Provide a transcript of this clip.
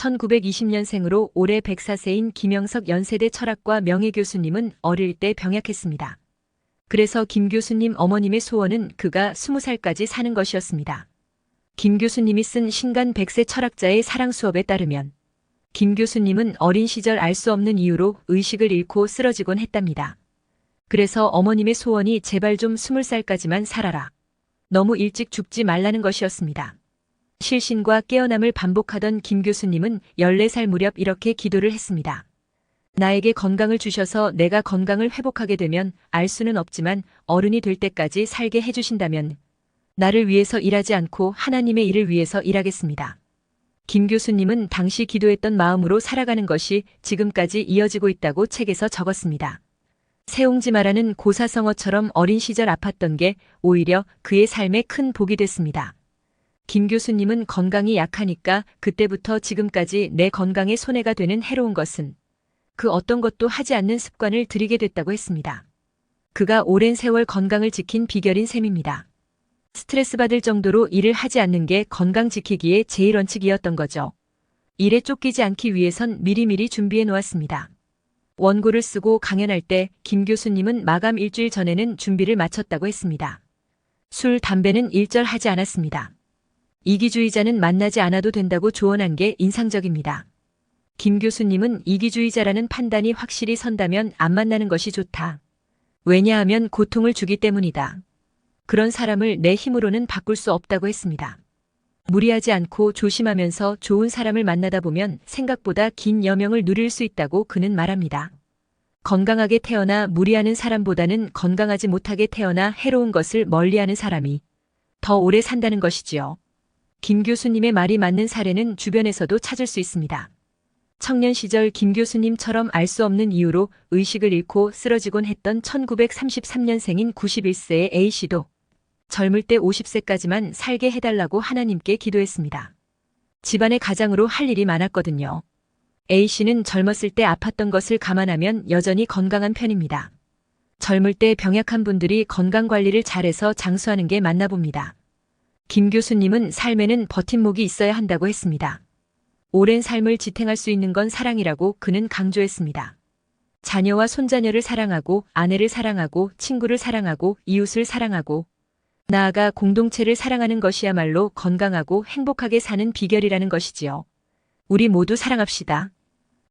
1920년생으로 올해 104세인 김영석 연세대 철학과 명예교수님은 어릴 때 병약했습니다. 그래서 김 교수님 어머님의 소원은 그가 20살까지 사는 것이었습니다. 김 교수님이 쓴 신간 백세 철학자의 사랑 수업에 따르면 김 교수님은 어린 시절 알 수 없는 이유로 의식을 잃고 쓰러지곤 했답니다. 그래서 어머님의 소원이 제발 좀 20살까지만 살아라. 너무 일찍 죽지 말라는 것이었습니다. 실신과 깨어남을 반복하던 김 교수님은 14살 무렵 이렇게 기도를 했습니다. 나에게 건강을 주셔서 내가 건강을 회복하게 되면 알 수는 없지만 어른이 될 때까지 살게 해주신다면 나를 위해서 일하지 않고 하나님의 일을 위해서 일하겠습니다. 김 교수님은 당시 기도했던 마음으로 살아가는 것이 지금까지 이어지고 있다고 책에서 적었습니다. 세옹지마라는 고사성어처럼 어린 시절 아팠던 게 오히려 그의 삶에 큰 복이 됐습니다. 김 교수님은 건강이 약하니까 그때부터 지금까지 내 건강에 손해가 되는 해로운 것은 그 어떤 것도 하지 않는 습관을 들이게 됐다고 했습니다. 그가 오랜 세월 건강을 지킨 비결인 셈입니다. 스트레스 받을 정도로 일을 하지 않는 게 건강 지키기의 제일 원칙이었던 거죠. 일에 쫓기지 않기 위해선 미리미리 준비해 놓았습니다. 원고를 쓰고 강연할 때 김 교수님은 마감 일주일 전에는 준비를 마쳤다고 했습니다. 술, 담배는 일절 하지 않았습니다. 이기주의자는 만나지 않아도 된다고 조언한 게 인상적입니다. 김 교수님은 이기주의자라는 판단이 확실히 선다면 안 만나는 것이 좋다. 왜냐하면 고통을 주기 때문이다. 그런 사람을 내 힘으로는 바꿀 수 없다고 했습니다. 무리하지 않고 조심하면서 좋은 사람을 만나다 보면 생각보다 긴 여명을 누릴 수 있다고 그는 말합니다. 건강하게 태어나 무리하는 사람보다는 건강하지 못하게 태어나 해로운 것을 멀리하는 사람이 더 오래 산다는 것이지요. 김 교수님의 말이 맞는 사례는 주변에서도 찾을 수 있습니다. 청년 시절 김 교수님처럼 알 수 없는 이유로 의식을 잃고 쓰러지곤 했던 1933년생인 91세의 A씨도 젊을 때 50세까지만 살게 해달라고 하나님께 기도했습니다. 집안의 가장으로 할 일이 많았거든요. A씨는 젊었을 때 아팠던 것을 감안하면 여전히 건강한 편입니다. 젊을 때 병약한 분들이 건강 관리를 잘해서 장수하는 게 맞나 봅니다. 김 교수님은 삶에는 버팀목이 있어야 한다고 했습니다. 오랜 삶을 지탱할 수 있는 건 사랑이라고 그는 강조했습니다. 자녀와 손자녀를 사랑하고 아내를 사랑하고 친구를 사랑하고 이웃을 사랑하고 나아가 공동체를 사랑하는 것이야말로 건강하고 행복하게 사는 비결이라는 것이지요. 우리 모두 사랑합시다.